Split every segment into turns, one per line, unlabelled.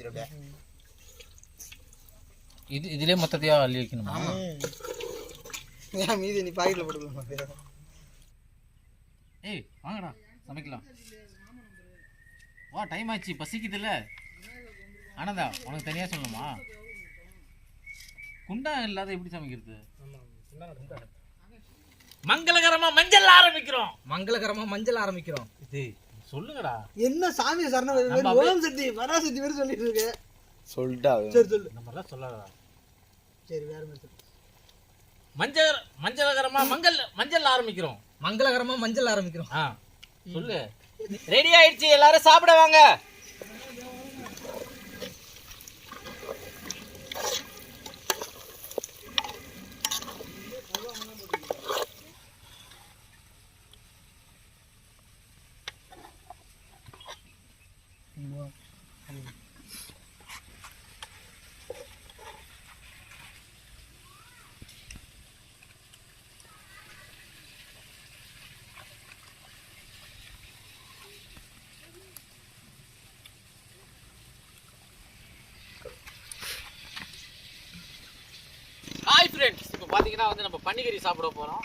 வச்சிரு அப்படியே
இது இதுலயே மொத்தத்தையா அள்ளி வைக்கணுமா?
ஏன் மீதி நீ பாக்கெட்ல போட்டுக்கலாம்
ஏய் வாங்கடா சமைக்கலாம். வா டைம் ஆச்சு பசிக்குதுல்ல. ஆனந்தா உனக்கு தனியா சொல்லணுமா? குண்டா இல்லாத எப்படி சமைக்கிறது? மங்களகரமா மஞ்சள் ஆரம்பிக்கிறோம்.
மங்களகரமா மஞ்சள் ஆரம்பிக்கிறோம்.
இது சொல்லுங்கடா.
என்ன சாமி சரண
நம்ம அப்படியே-
ஓம் சக்தி பராசக்தி மாதிரி சொல்லிட்டு இருக்கு.
சொல்லிட்டா
சரி சொல்லு.
இந்த மாதிரிலாம் சொல்லாதடா.
சரி வேற மாதிரி
மஞ்சள் மஞ்சளகரமா மஞ்சள் மஞ்சள் ஆரம்பிக்கிறோம்.
மங்களகரமா மஞ்சள் ஆரம்பிக்கிறோம்.
ஆ சொல்லு. ரெடி ஆயிடுச்சு எல்லாரும் சாப்பிட வாங்க. ஹாய் ஃப்ரெண்ட்ஸ் இப்போ பார்த்தீங்கன்னா வந்து நம்ம பன்னிக்கறி சாப்பிட போகிறோம்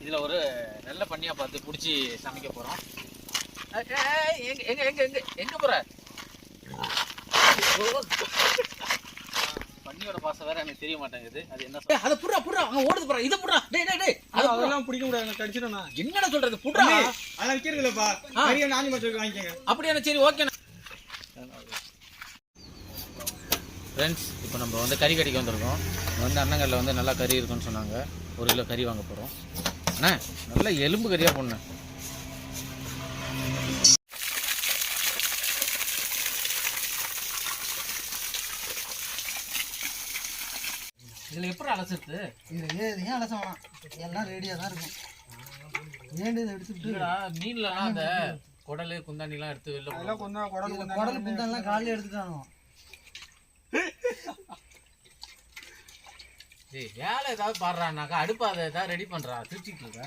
இதில் ஒரு நல்ல பண்ணியாக பார்த்து பிடிச்சி சமைக்க போகிறோம் எங்க எங்க எங்க எங்க எங்க போற? பன்னியோட பாசம் வேற எனக்கு தெரிய மாட்டேங்குது. அது என்ன அதை புடுறா புடுறா அங்க ஓடுது புடுறா. இதை புடுறா டேய் டேய் டேய்.
அதெல்லாம் பிடிக்க முடியாது கடிச்சிடும்
என்னடா சொல்றது புடுறா?
அதெல்லாம்
ஆ.
நிறைய நாஞ்சி மட்டும் வாங்கிக்கோங்க.
அப்படியான சரி ஓகே ஃப்ரெண்ட்ஸ் இப்போ நம்ம வந்து கறி கடைக்கு வந்திருக்கோம். வந்து அண்ணங்கல்ல வந்து நல்லா கறி இருக்குன்னு சொன்னாங்க. ஒரு கிலோ கறி வாங்க போகிறோம் அண்ணா நல்ல எலும்பு கறியாக போடணும். இதில் எப்படி அலசுறது?
இது ஏ- இது ஏன் அலச வேணாம். எல்லாம் ரெடியாக தான் இருக்கும். வேண்டியதை எடுத்துட்டு?
இல்லடா மீன்லலாம் அந்த குடலு குந்தாணிலாம் எடுத்து வெளில
குடல் குடல் குந்தெல்லாம் காலையில் எடுத்துட்டானோ
டேய் வேலை ஏதாவது பாடுறானாக்கா அடுப்பு அதை ஏதாவது ரெடி பண்ணுறா திருச்சிட்டு இருக்க.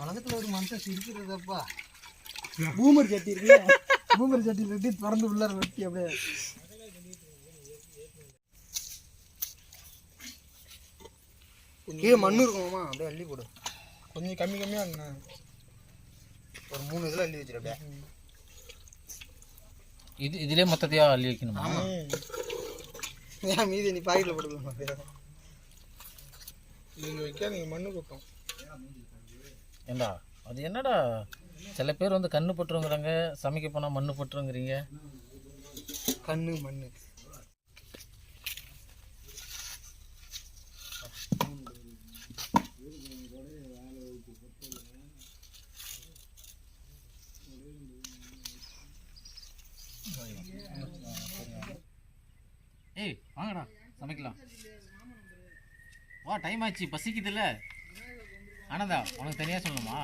உலகத்துல ஒரு மனுஷன் சிரிக்கிறதப்பா. பூமர் சட்டி இருக்குல்ல? பூமர் சட்டியில் வெட்டி திறந்து உள்ளார வெட்டி அப்படியே. கீழே மண்ணு இருக்குமாமா அப்படியே அள்ளி போடு. கொஞ்சம் கம்மி கம்மியா இருக்குண்ணா ஒரு மூணு இதில் அள்ளி வச்சிரு அப்படியே.
இது இதுலயே மொத்தத்தையா அள்ளி வைக்கணுமா?
ஏன் மீதி நீ பாக்கெட்டில் போட்டுக்கலாம் நீங்கள் வைக்க நீங்கள் மண்ணு கொட்டும்.
ஏண்டா? அது என்னடா? சில பேர் வந்து கண்ணு பட்டுருங்கிறாங்க சமைக்க போனால் மண்ணு பட்டுருங்கிறீங்க.
கண்ணு மண்ணு
ஏய் வாங்கடா சமைக்கலாம். வா டைம் ஆச்சு பசிக்குதுல்ல. ஆனந்தா உனக்கு தனியாக சொல்லணுமா?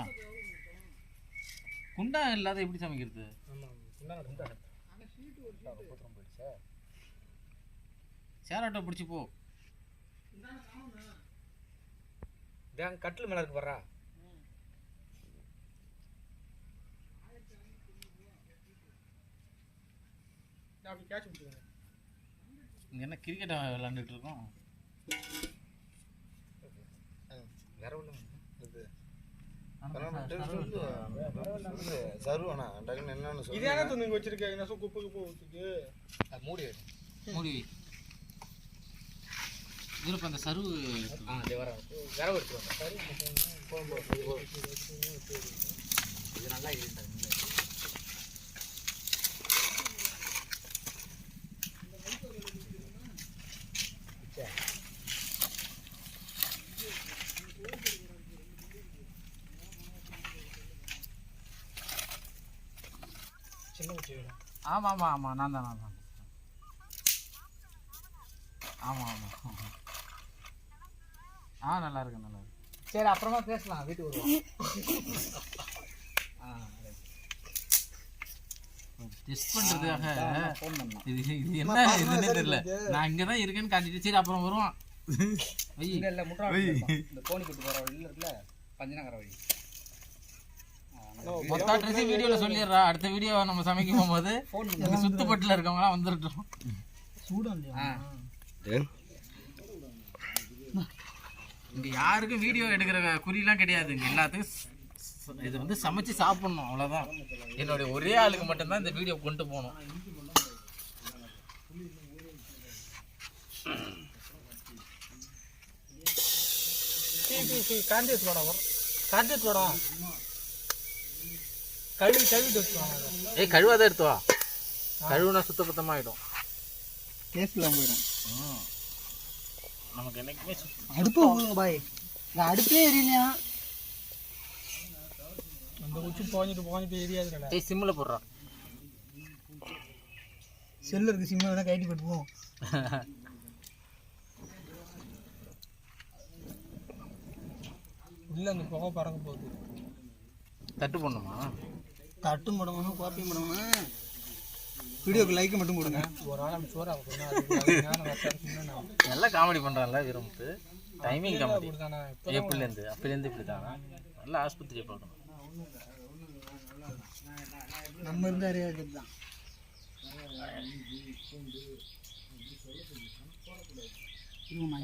குண்டா இல்லாத எப்படி சமைக்கிறது? சேர் ஆட்டோ பிடிச்சி போ.
கட்டில் மேல இருக்கு வர்றா
அப்படி கேட்ச் விட்டுருங்க
இங்கே என்ன கிரிக்கெட் விளாண்டுட்டு இருக்கோம்?
வேற ஒண்ணும்
சருவண்ணா டக்குன்னு என்னன்னு
இது என்ன துணுங்க வச்சிருக்கேன் என்ன குப்பை குப்பை ஊற்றுக்கு
மூடி
மூடி இதில் இப்போ அந்த சருவு
ஆ வர வேற எடுத்துருவாங்க இது நல்லா இருந்தாங்க
ஆமாம் ஆமாம் ஆமாம். நான் தான் நான் தான் ஆமாம் ஆமாம். ஆ நல்லா இருக்கு நல்லா இருக்கு
சரி அப்புறமா பேசலாம். வீட்டுக்கு வருவோம்.
டெஸ்ட்
பண்ணலாம்
இது இது என்ன? இதுன்னே தெரியல. நான் இங்கே தான் இருக்கேன்னு காட்டிட்டு சரி அப்புறம் வருவான்
இங்க இல்ல முட்டா இந்த கோணிப்பட்டு போற வழியில இருக்குல்ல பஞ்சநகர வழி.
மொத்த ட்ரெஸ் வீடியோல சொல்லிடுறா. அடுத்த வீடியோ நம்ம சமைக்க போகும்போது சுத்துப்பட்டுல இருக்கவங்க வந்துருட்டோம். இங்க யாருக்கும் வீடியோ எடுக்கிற குறியெல்லாம் கிடையாது. இங்க எல்லாத்துக்கும் இது வந்து சமைச்சு சாப்பிடணும். அவ்வளவுதான். என்னுடைய ஒரே ஆளுக்கு மட்டும்தான் இந்த வீடியோ கொண்டு போகணும்.
கான்டெக்ட் வாடா. கழுவி கழுவிட்டு வச்சுவாங்க
ஏய் கழுவாத எடுத்து வா. கழுவுனா சுத்த பத்தமாயிடும்
கேஸ்லாம் போயிடும்
நமக்கு என்னைக்குமே சுத்த-
அடுப்பு விடுங்க பாய். நான் அடுப்பே எரியலையா? அந்த உச்சி போஞ்சிட்டு போஞ்சிட்டு எரியாதுடா.
ஏய் சிம்மில் போடுறா.
செல்லு இருக்கு சிம்ம வேணா கைட்டி போட்டுவோம் உள்ள அந்த புகை பறக்க போகுது.
தட்டு போடணுமா?
தட்டும் போடணும் காப்பியும் போடணும் வீடியோக்கு லைக் மட்டும் போடுங்க. ஒரு ஆள் சோறா
எல்லாம் காமெடி பண்றான்ல வீரமுத்து டைமிங் காமெடி எப்படிலேருந்து அப்பலேருந்து இப்படி தானா நல்லா ஆஸ்பத்திரியை பார்க்கணும்.
நம்ம இருந்தா அறியாது தான்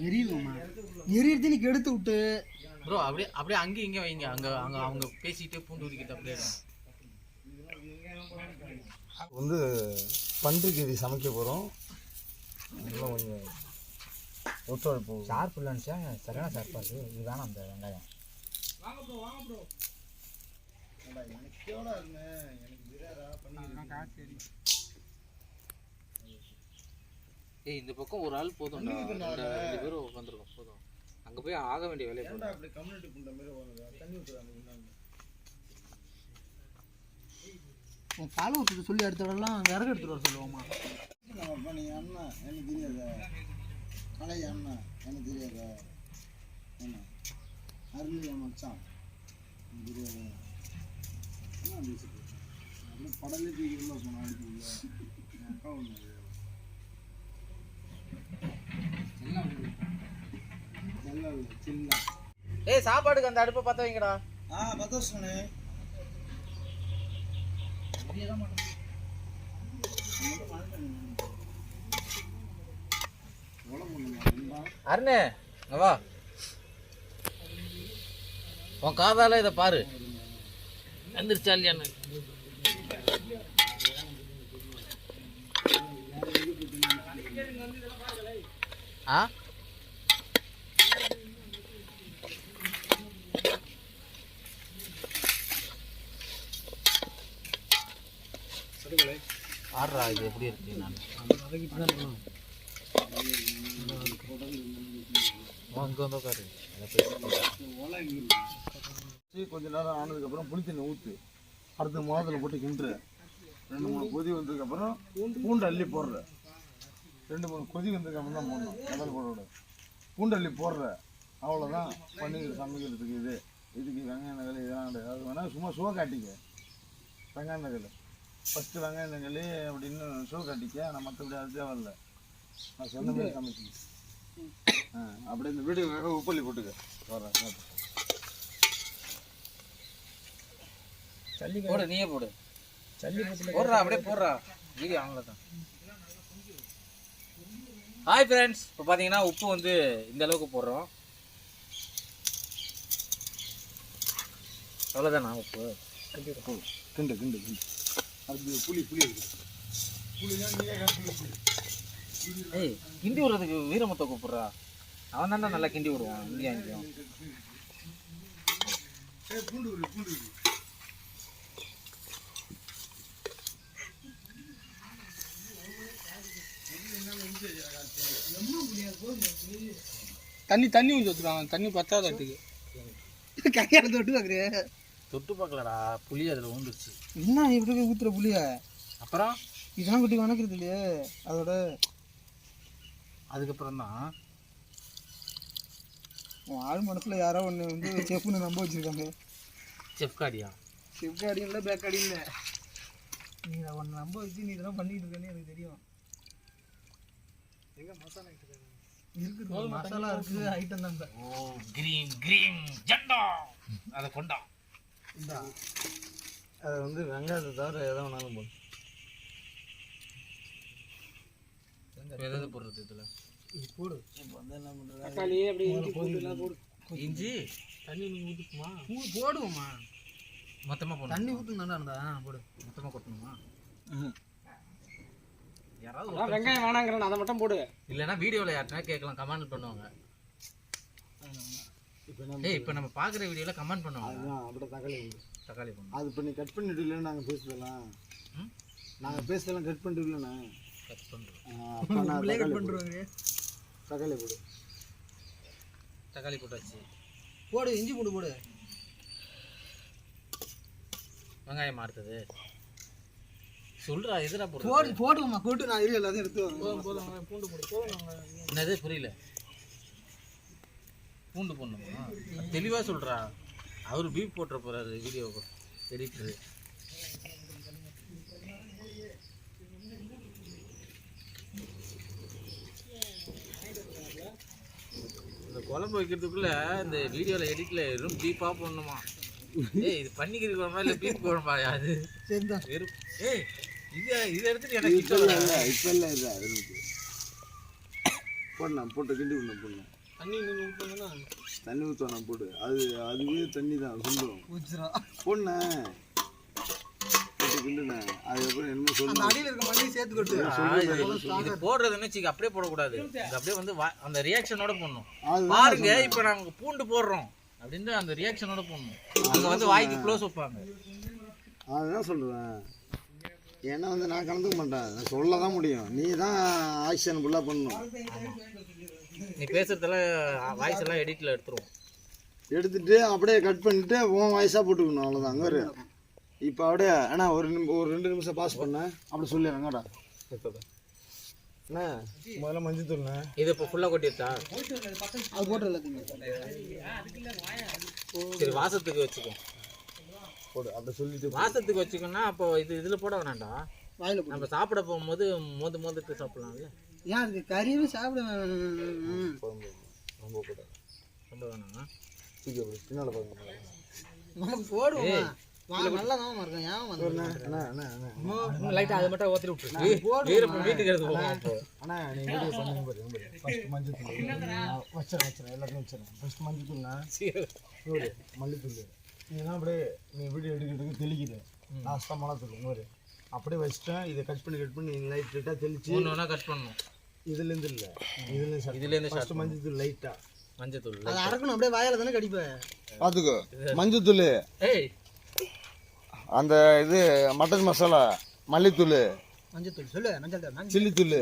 எரியறது நீ கெடுத்து விட்டு.
ப்ரோ அப்படியே அப்படியே அங்கே இங்கே வைங்க. அங்க அங்க அவங்க பேசிட்டு பூண்டு உரிக்கிட்டு அப்படியே
வந்து பன்றிக்கறி சமைக்க போகிறோம் இன்னும் கொஞ்சம் ஒத்துழைப்பு
ஷார்ப் இல்லைன்னு சரியான ஷார்ப்பாக இருக்குது இது வேணாம் அந்த வெங்காயம்.
ஏய் இந்த பக்கம் ஒரு ஆள் போதும் ரெண்டு பேரும் உட்காந்துருக்கோம் போதும். அங்க போய் ஆக வேண்டிய வேலையை போதும்
உன் ஃபாலோ விட்டு சொல்லி அடுத்த இடம்லாம் விறகு எடுத்துட்டு வர சொல்லுவோமா
அண்ணா எனக்கு தெரியாத? பழைய அண்ணா எனக்கு தெரியாத? என்ன அருள் மச்சான் எனக்கு தெரியாத? என்ன பேசிட்டு? அப்படியே படலே தூக்கி உள்ள போனோம் அடுத்து என் அக்கா ஒன்று
ஏய் சாப்பாடுக்கு அந்த அடுப்பை பத்த வைங்கடா.
ஆ சொன்னே
அருணே வா. உன் காதால இதை பாரு. வந்துருச்சா இல்லையான்னு ஆ? ஆடுறா இது எப்படி இருக்கு நான்? அங்கே வந்து உட்காரு.
கொஞ்ச நேரம் ஆனதுக்கப்புறம் புளித்தண்ணி தண்ணி ஊற்று அடுத்த முதல்ல போட்டு கிண்டுற. ரெண்டு மூணு கொதி வந்ததுக்கப்புறம் பூண்டு அள்ளி போடுற. ரெண்டு மூணு கொதி வந்ததுக்கப்புறம் தான் போடணும். கடல் போட விட பூண்டு அள்ளி போடுற. அவ்வளோதான் பண்ணிக்கிற சமைக்கிறதுக்கு இது. இதுக்கு வெங்காய நகல் இதெல்லாம் கிடையாது. அது வேணால் சும்மா சுவை காட்டிக்க. வெங்காய நகல் ஃபஸ்ட்டு வெங்காய நகல் அப்படின்னு ஷோ காட்டிக்க ஆனால் மற்றபடி அது தேவையில்ல. நான் சொன்ன மாதிரி சமைச்சு. ஆ அப்படியே இந்த வீடியோக்காக உப்பள்ளி போட்டுக்க. வரேன்
போடு நீயே போடு. போடுறா அப்படியே போடுறா. வீடியோ ஆன்ல தான். ஹாய் ஃப்ரெண்ட்ஸ் இப்போ பார்த்தீங்கன்னா உப்பு வந்து இந்த அளவுக்கு போடுறோம். அவ்வளோதானா உப்பு?
கிண்டு கிண்டு கிண்டு. அது புளி புளி இருக்கு.
ஏய் கிண்டி விடுறதுக்கு வீரமுத்த கூப்பிடுறா. அவன் தானே நல்லா கிண்டி விடுவான் இங்கேயும் அங்கேயும்
தண்ணி தண்ணி கொஞ்சம் ஊற்றுறாங்க தண்ணி பத்தாதட்டுக்கு கையால் தொட்டு பார்க்குறிய
தொட்டு பார்க்கலடா புளி அதில் ஊந்துருச்சு
என்ன இப்படி ஊற்றுற புளிய?
அப்புறம்?
இதெல்லாம் குட்டி வணக்கிறது இல்லையே. அதோட
அதுக்கப்புறம் தான்.
உன் ஆள் மனசில் யாரோ ஒன்று வந்து செஃப்னு நம்ப வச்சுருக்காங்க.
செஃப் காடியா
செஃப் காடி இல்லை பேக் காடி இல்லை. நீ இதை ஒன்று நம்ப வச்சு நீ இதெல்லாம் பண்ணிட்டு இருக்கேன்னு எனக்கு தெரியும். இருக்குது மசாலா இருக்குது ஐட்டம் தான்.
ஓ கிரீன் கிரீன் ஜெண்டா. அதை கொண்டா.
இந்தா.
அதை வந்து வெங்காயத்தை தவிர எதை வேணாலும் போடும்
எதாவது போடுறது இதுல?
போடு.
இப்போ வந்து என்ன பண்ணுறது
தக்காளி அப்படியே இஞ்சி போடு. தண்ணி நீ ஊற்றுக்குமா போடுவோம்மா.
மொத்தமா போடணும்?
தண்ணி ஊற்று நல்லா இருந்தா? போடு.
மொத்தமா கொட்டணுமா? யாராவது
வெங்காயம் வேணாங்கிறேன் அதை மட்டும் போடு.
இல்லைன்னா வீடியோவில் யார்ட்டா கேட்கலாம் கமெண்ட் பண்ணுவாங்க. ஏய் இப்போ நம்ம பார்க்குற வீடியோவில் கமெண்ட் பண்ணுவாங்க
அதுதான் அப்படியே தக்காளி
தக்காளி பண்ணணும்
அது இப்போ நீ கட் பண்ணிட்டு நாங்கள் பேசுதெல்லாம்
ம்?
நாங்கள் பேசுதெல்லாம் கட் பண்ணிட்டு இல்லைண்ணா
கட் பண்ணுறோம்
அப்போ நான் தக்காளி போடு. தக்காளி போடு.
தக்காளி போட்டாச்சு.
போடு இஞ்சி பூண்டு போடு.
வெங்காயம் அடுத்தது சொல்றா எதுடா
போடு போடுவோம்மா போட்டு நான் இரு எல்லாத்தையும் எடுத்து போதும் போதும் பூண்டு போடு. போதும்
என்னது புரியல. பூண்டு போடணுமா? தெளிவா சொல்றா. அவர் பீப் போட்டுற போறாரு வீடியோ எடிட்டரு இந்த குழம்பு வைக்கிறதுக்குள்ள இந்த வீடியோல எடிட்ல வெறும் பீப்பா போடணுமா? ஏய் இது பன்னிக்கறி குழம்பா இல்ல பீப் குழம்பா அது? வெறும் ஏய் இது இது எடுத்துட்டு எனக்கு
இப்போ இல்லை. இப்போ இல்லை போடணும் போட்டு கிண்டி விடணும் போடணும்
தண்ணி நீங்கள் ஊற்றுங்கன்னா
தண்ணி ஊற்றணும் போடு. அது அதுவே தண்ணி தான் போட்டு
இது போடுறதுன்னு வச்சுக்க அப்படியே போடக்கூடாது. அப்படியே வந்து வா- அந்த ரியாக்ஷனோட போடணும்.
அதுதான்
பாருங்க இப்ப நாங்க பூண்டு போடுறோம் அப்படின்னு அந்த ரியாக்ஷனோட போடணும். அங்க வந்து வாய்க்கு க்ளோஸ் வைப்பாங்க.
அதுதான் சொல்கிறேன் ஏன்னா வந்து நான் கலந்துக்க மாட்டேன். நான் சொல்ல தான் முடியும். நீ தான் ஆக்ஷன் ஃபுல்லாக பண்ணணும்.
நீ பேசுறதெல்லாம் வாய்ஸ் எல்லாம் எடிட்ல எடுத்துருவோம்.
எடுத்துட்டு அப்படியே கட் பண்ணிட்டு உன் வயசாக போட்டுக்கணும். அவ்வளோதான் அங்கே வரு இப்போ அப்படியே அண்ணா ஒரு ஒரு ரெண்டு நிமிஷம் பாஸ் பண்ணேன் அப்படி சொல்லிடுறேங்கடா அண்ணா முதல்ல மஞ்சள் தூள்ண்ணே
இது இப்போ ஃபுல்லா கொட்டிருச்சா?
அது போட்டு
சரி வாசத்துக்கு வச்சுக்கோ.
போடு அப்படி சொல்லிட்டு
வாசத்துக்கு வச்சுக்கோன்னா அப்போ இது இதுல போட வேணாம்டா.
வாயில்
நம்ம சாப்பிட போகும்போது மோந்து மோந்துட்டு சாப்பிடலாம்ல.
ஏன் அதுக்கு கறியவே சாப்பிட வேணாம்.
ரொம்ப போடு
ரொம்ப வேணாமா?
தூக்கி அப்படி பின்னால் பாருங்க. அண்ணா
லைட்டா அது மட்டும் ஓத்தி விட்டுரு. வீரப்ப வீட்டுக்கு எடுத்து போவோம். அப்போ
அண்ணா நீ வீடியோ பண்ணுங்க பாரு ஃபர்ஸ்ட் மஞ்சள் தூள். வச்சிடறேன் வச்சிடறேன். எல்லாத்தையும் வச்சிடறேன். ஃபர்ஸ்ட் மஞ்சள் நூறு மல்லித்தூள். இதெல்லாம் அப்படியே நீ வீடியோ எடுக்கிறதுக்கு தெளிக்குது. லாஸ்ட்டாக மிளகாத்தூள் நூறு அப்படியே வச்சிட்டேன் இதை கட் பண்ணி கட் பண்ணி லைட் லைட்டாக தெளிச்சு
ஒன்று கட் பண்ணணும்.
இதுலேருந்து இல்லை. இதுலேருந்து
இதுலேருந்து
ஃபர்ஸ்ட் மஞ்சள் தூள் லைட்டாக
மஞ்சள் தூள்
அதை அறக்கணும் அப்படியே வாயில தானே கடிப்பேன்
பார்த்துக்கோ மஞ்சள் தூள்
ஏய்.
அந்த இது மட்டன் மசாலா மல்லித்தூள்.
மஞ்சள் தூள் சொல்லு மஞ்சள் தூள் மஞ்சள்.
சில்லி தூள்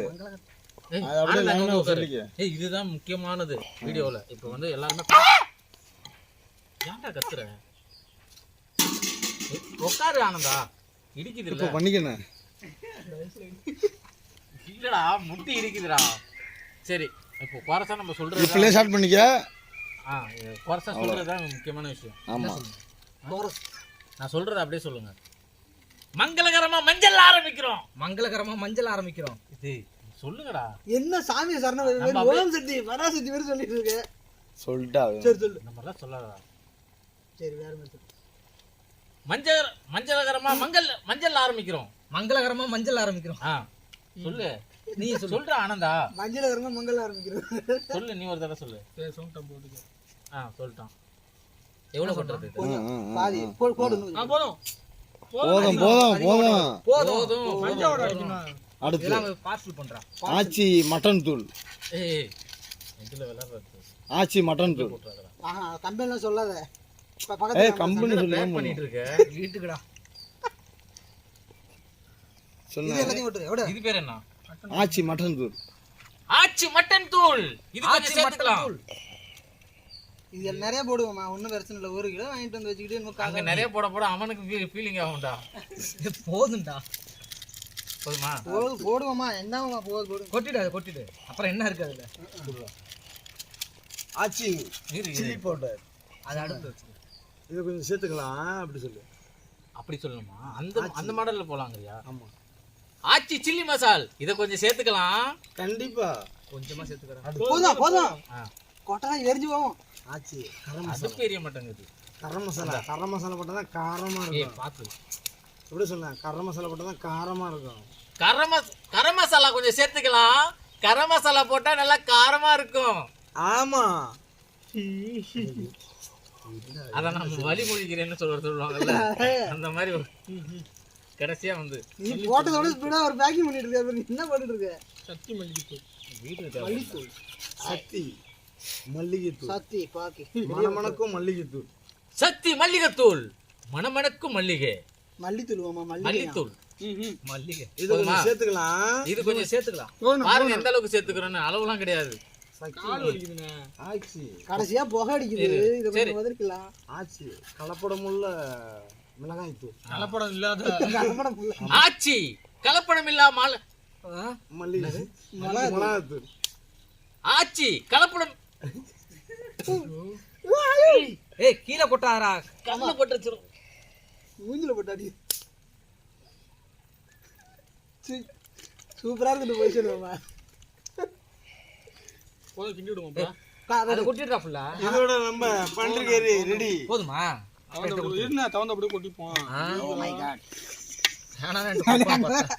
இதுதான் முக்கியமானது வீடியோல. இப்போ வந்து எல்லாருமே ஏன்டா கத்துற? ஏய், உட்காரு ஆனந்தா. இடிக்குது இல்ல
இப்போ பண்ணிக்கண்ணே.
இல்லடா முட்டி இடிக்குதுடா. சரி இப்போ குறைச்சா நம்ம சொல்றது
இப்படியே ஸ்டார்ட் பண்ணிக்க.
ஆ இது குறைச்சா சொல்றது தான் முக்கியமான விஷயம்.
ஆமாம்
நான் சொல்றத அப்படியே சொல்லுங்க. மங்களகரமா மஞ்சள் ஆரம்பிக்கிறோம்.
மங்களகரமா மஞ்சள் ஆரம்பிக்கிறோம்.
இது சொல்லுங்கடா.
என்ன சாமி சரணம்
நம்ம
ஓம் சக்தி பராசக்தி பேர் சொல்லிட்டு இருக்கு.
சொல்லிட்டா
சரி சொல்லு.
மாதிரிலாம் சொல்லாதடா.
சரி வேற மாதிரி சொல்லு.
மஞ்சள் மஞ்சளகரமா மஞ்சள் மஞ்சள் ஆரம்பிக்கிறோம்.
மங்களகரமா மஞ்சள் ஆரம்பிக்கிறோம்.
ஆ சொல்லு.
நீ
சொல்ற ஆனந்தா.
மஞ்சள் இருங்க மங்கள ஆரம்பிக்கிறோம்.
சொல்லு நீ ஒரு தடவை சொல்லு.
போட்டுக்க.
ஆ சொல்லிட்டான். எவ்வளவு கொட்டுறது?
பாதி. போடு போடு
ஆ போதும்.
போதும் போதும். போதும்
போதும். அடிக்கணும்?
அடுத்து.
பார்சல் பண்றான்
ஆச்சி மட்டன் தூள்.
ஏய் இதுல விளையாடுறது
ஆச்சி மட்டன் தூள்.
கம்பெனிலாம் சொல்லாத.
ஏய்
பக்கத்துல
கம்பெனி
பேக்
சொல்லி
பண்ணிட்டு இருக்க
வீட்டுக்குடா.
இது
பேர் என்ன?
ஆச்சி மட்டன் தூள்.
ஆச்சி மட்டன் தூள். இது கொஞ்சம் சேர்த்துக்கலாம்.
நிறைய போடுவோம்மா. ஒன்றும் பிரச்சனை இல்லை. ஒரு கிலோ வாங்கிட்டு வந்து வச்சுக்கிட்டு இன்னும்
அங்க நிறைய போட போட அவனுக்கு ஃபீலிங் ஆகும்டா.
இது போதும்டா.
போதுமா?
போடு போடுவோம்மா. என்னம்மா போது போடு.
கொட்டிடு அதை கொட்டிடு. அப்புறம் என்ன இருக்கு அதுல?
ஆச்சி. Chilli powder.
அதை அடுத்து
இதை கொஞ்சம் சேர்த்துக்கலாம் அப்படி சொல்லு.
அப்படி சொல்லணுமா? அந்த அந்த மாடல்ல போலாங்கறியா?
ஆமாம்
ஆச்சி சில்லி மசால். இத கொஞ்சம் சேர்த்துக்கலாம்.
கண்டிப்பா.
கொஞ்சமா சேர்த்துக்கிறேன்.
அடுத்து
போதும் போதும் கொட்டலாம் எரிஞ்சு போவோம்
ஆச்சி கரம்
அது பெரிய மாட்டேங்குது
கரம் மசாலா கரம் மசாலா போட்டால் தான் காரமாக இருக்கும்.
பார்த்து
எப்படி சொன்னேன்? கரம் மசாலா போட்டால் தான் காரமாக இருக்கும்.
கரம் கரம் மசாலா கொஞ்சம் சேர்த்துக்கலாம். கரம் மசாலா போட்டா நல்லா காரமா இருக்கும்.
ஆமாம்
அதான் நம்ம வழி மொழிக்கிறேன்னு சொல்ற சொல்லுவாங்கல்ல. அந்த மாதிரி கடைசியா வந்து.
நீ போட்டதோட ஒரு பேக்கிங் பண்ணிட்டு இருக்க நீ என்ன பண்ணிட்டு இருக்க?
சக்தி மல்லிகைத்தூள்.
வீட்டுக்கு
பாக்கி. மணமணக்கும் மல்லிகைத்தூள்.
சக்தி மல்லிகைத்தூள். மணமணக்கும் மல்லிகை.
மல்லித்தூள்
மல்லித்தூள். மல்லிகை.
இது? கொஞ்சம் சேர்த்துக்கலாம்.
இது கொஞ்சம் சேர்த்துக்கலாம். பாருங்க எந்த அளவுக்கு சேர்த்துக்கிறோன்னு அளவுலாம் கிடையாது.
ஆச்சு. கடைசியா புகை அடிக்குது. இதை. கொஞ்சம் வதக்கலாம் ஆச்சு. கலப்படமுள்ள மிளகாய் தூள்
கலப்படம் இல்லாத
கலப்படமுள்ள.
ஆச்சி. கலப்படம் இல்லாமல்
மல்லிகை மிளகாய் தூள்
ஆச்சி. கலப்படம்
ஏய் கீழே கொட்டாரா
கல்ல போட்டு
மூஞ்சில போட்டு அடி சீ, சூப்பரா இருக்குது போய் சொல்லுவாமா
போதும் கிண்டி விடுவோம்ப்பா
அதை கொட்டிடுறா ஃபுல்லா
இதோட நம்ம பன்றிகறி ரெடி
போதுமா?
இருந்தா தவந்த அப்படியே கொட்டிப்போம்.
ஆனா ரெண்டு பக்கம் பார்த்தா.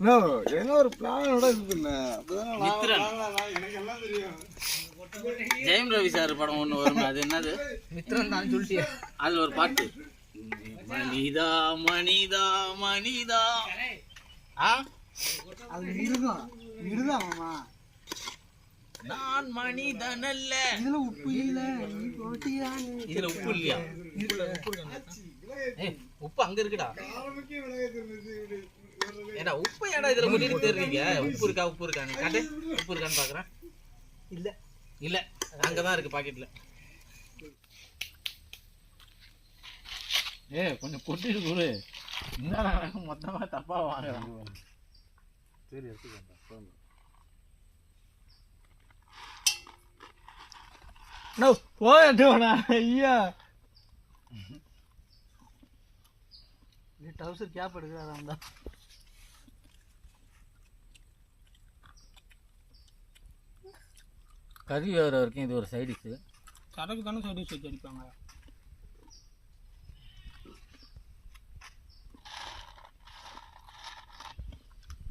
நோ என்ன ஒரு பிளானோட இருக்குண்ணே அப்பதான்
மித்ரன்.
எனக்கு எல்லாம் தெரியும்.
ஜெயம் ரவி சார் படம் ஒண்ணு வரும் அது என்னது?
மித்திரன் தான் சொல்லிட்டியே.
அதுல ஒரு பாட்டு. மனிதா மனிதா மனிதா. ஆ?
அது மிருகம். மிருகம் மாமா
நான் மனிதன் அல்ல
இதுல உப்பு இல்ல.
இதுல உப்பு இல்லையா? ஏய், உப்பு அங்க இருக்குடா. ஏடா உப்பு ஏடா இதுல கொட்டிட்டு தெரியுங்க உப்பு இருக்கா உப்பு இருக்கா? நீ காட்டு. உப்பு இருக்கான்னு பாக்குறேன்.
இல்ல.
இல்ல. அங்கதான் இருக்கு பாக்கெட்ல. ஏ கொஞ்சம் கொட்டிட்டு கொடு என்னடா மொத்தமா தப்பா வாங்குறான்.
சரி எடுத்துக்கோங்க போயட்டோண்ணா ஐயா
நீ டவுசர் கேப் எடுக்கிறாரா இருந்தா?
கறி வேற வரைக்கும் இது ஒரு சைடிஷு
சரக்கு தானே சைடு வச்சு அடிப்பாங்க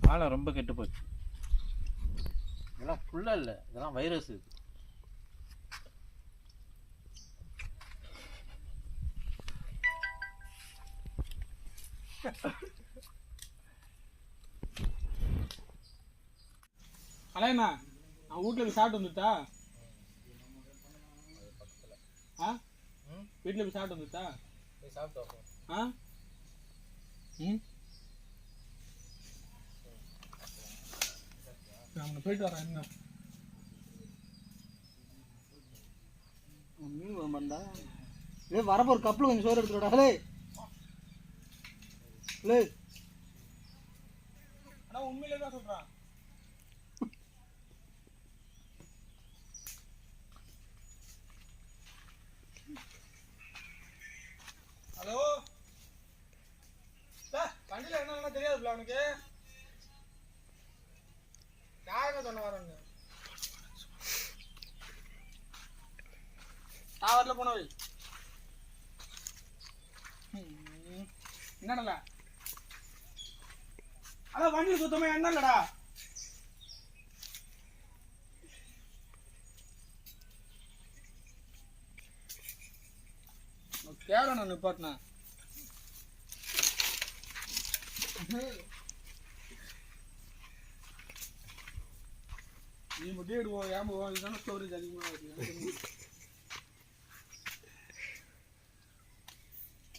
ஆழம் ரொம்ப கெட்டு போச்சு. இதெல்லாம் ஃபுல்லா இல்ல. இதெல்லாம் வைரஸ் இது.
அலையண்ணா நான் வீட்டில் போய் சாப்பிட்டு வந்துட்டா? ஆ? வீட்டில் போய் சாப்பிட்டு வந்துட்டா? ஆ? ம்? நான் போயிட்டு வரேன் என்ன
மீன் குழம்பா ஏ வரப்போ ஒரு கப்பில் கொஞ்சம் சோறு எடுத்துடா ஹலே ஹலே
ஆனால் உண்மையிலே தான் சொல்கிறேன் ஹலோ? வண்டியில் என்னெல்லாம் தெரியாதுல்ல அவனுக்கு யாருங்க சொன்ன வரேன்னு நான் வரல போன வை. என்னடல அதான் வண்டியில் சுத்தமாக என்ன இல்லடா கேவலம் நான் நிப்பாட்டினேன் நீ மட்டும் எடுவோம் ஏம்புவோம் இதுதானே ஸ்டோரேஜ் அதிகமாக இருக்கு.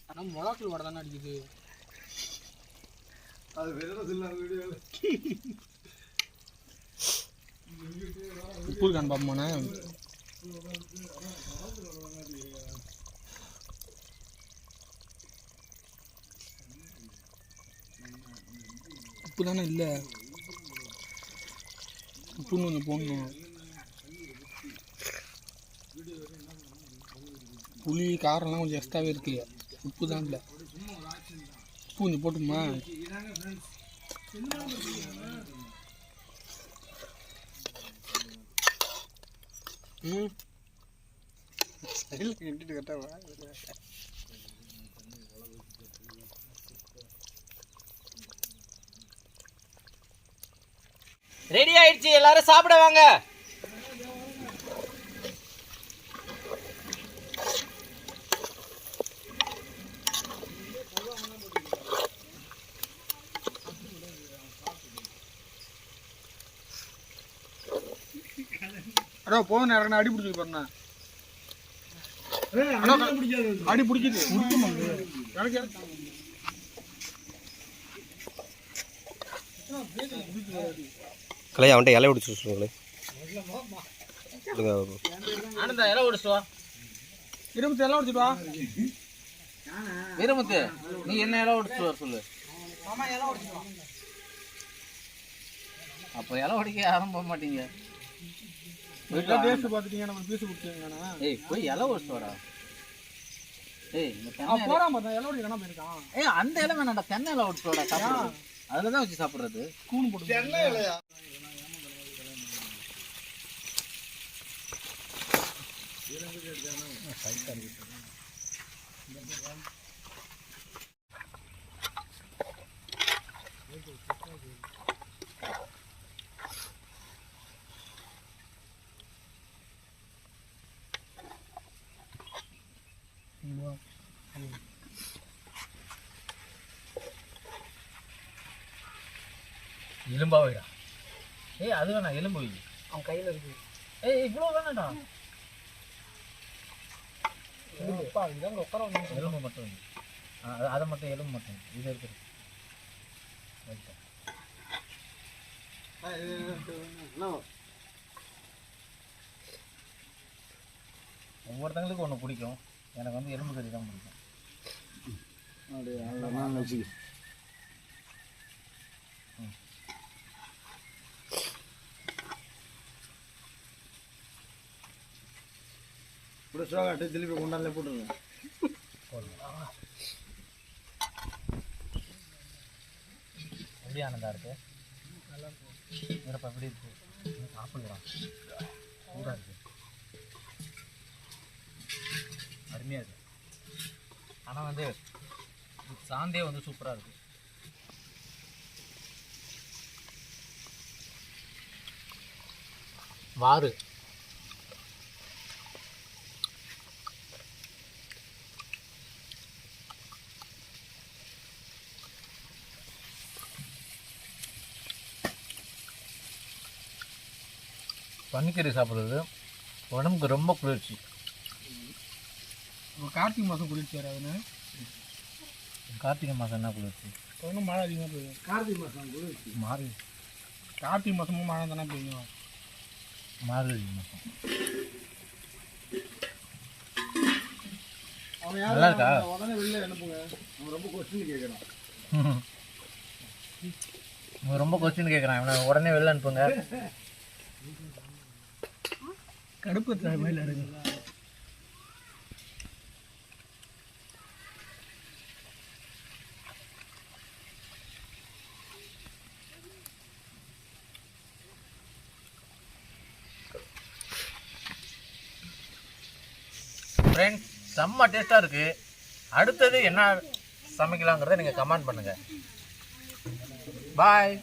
ஆனால் மிளகாத்தூள் வடை தானே அடிக்குது.
அது வேற சில வீடியோவில்
உப்பு இருக்கான்னு பார்ப்போண்ணே உப்பு தானே இல்லை? உப்புன்னு கொஞ்சம் போடணும் புளி காரம்லாம் கொஞ்சம் எக்ஸ்ட்ராவே இருக்கு. உப்பு தான் இல்லை. உப்பு கொஞ்சம் போட்டுமா ம்
ரெடி ஆயிடுச்சு எல்லாரும் சாப்பிட வாங்க.
அடோ போக நேரம் அடி பிடிச்சிட்டு போறேன் அடி பிடிக்குது. எனக்கு எனக்கு.
கலை அவன்கிட்ட இலை பிடிச்சி சொல்லுங்களே சொல்லுங்க
ஆனந்தா இலை ஓடிச்சு வா.
இருபத்தி எல்லாம் முடிச்சிட்டு வா.
வீரமுத்து நீ என்ன இலை ஓடிச்சு வர சொல்லு. அப்போ இலை ஓடிக்க யாரும் போக மாட்டீங்க. போயிட்டு வா.
டேஸ்ட் பார்த்துட்டீங்க நம்ம பீஸ் கொடுத்தீங்கண்ணா
ஏய் போய் இலை ஓடிச்சு வாடா ஏய் தென்னை இலை-
போறான் பார்த்தா எல்லாம் ஓடி காணாம போயிருக்கான்?
ஏய் அந்த இலை வேணாம்டா தென்னை இலை ஓடிச்சு வாடா சாப்பிடுறது. அதில் தான் வச்சு சாப்பிட்றது.
கூணு போட்டு
எலும்பா வைடா ஏய் அது வேணாம் எலும்பு வை.
அவன் கையில் இருக்கு.
ஏய் இவ்வளோ வேணாம்டா.
அப்பா இதாங்க உட்கார வந்து
எலும்பு மட்டும் வை. அது- அதை மட்டும் எலும்பு மட்டும். இது இருக்குது ரைட்டா. ஒவ்வொருத்தங்களுக்கும் ஒன்று பிடிக்கும். எனக்கு வந்து எலும்பு கறி தான் பிடிக்கும்.
இப்படி சோகாட்டு திருப்பி கொண்டாலே போட்டுருங்க
எப்படி ஆனந்தா இருக்கு இறப்ப எப்படி இருக்கு சாப்பிடலாம் சூடாக இருக்கு அருமையாக இருக்கு ஆனால் வந்து சாந்தே வந்து சூப்பராக இருக்கு வாறு பன்னிக்கறி சாப்பிட்றது உடம்புக்கு ரொம்ப குளிர்ச்சி.
இப்போ கார்த்திகை மாதம் குளிர்ச்சி வராதுன்னு
கார்த்திகை மாதம் என்ன குளிர்ச்சி?
ஒன்றும் மழை அதிகமாக பெய்யும்
கார்த்திகை மாதம் குளிர்ச்சி.
மாறி.
கார்த்திகை மாதமும் மழை தானே பெய்யும்.
மார்கழி மாதம். நல்லா இருக்கா?
உடனே வெளில அனுப்புங்க. அவன் ரொம்ப கொஸ்டின் கேட்குறான்
ரொம்ப கொஸ்டின் கேட்குறான் இவனை உடனே வெளில அனுப்புங்க.
கடுப்பு தலைமையில் எடுங்க
ஃப்ரெண்ட்ஸ் செம்ம டேஸ்ட்டாக இருக்குது அடுத்தது என்ன சமைக்கலாங்கிறத நீங்கள் கமெண்ட் பண்ணுங்கள் பாய்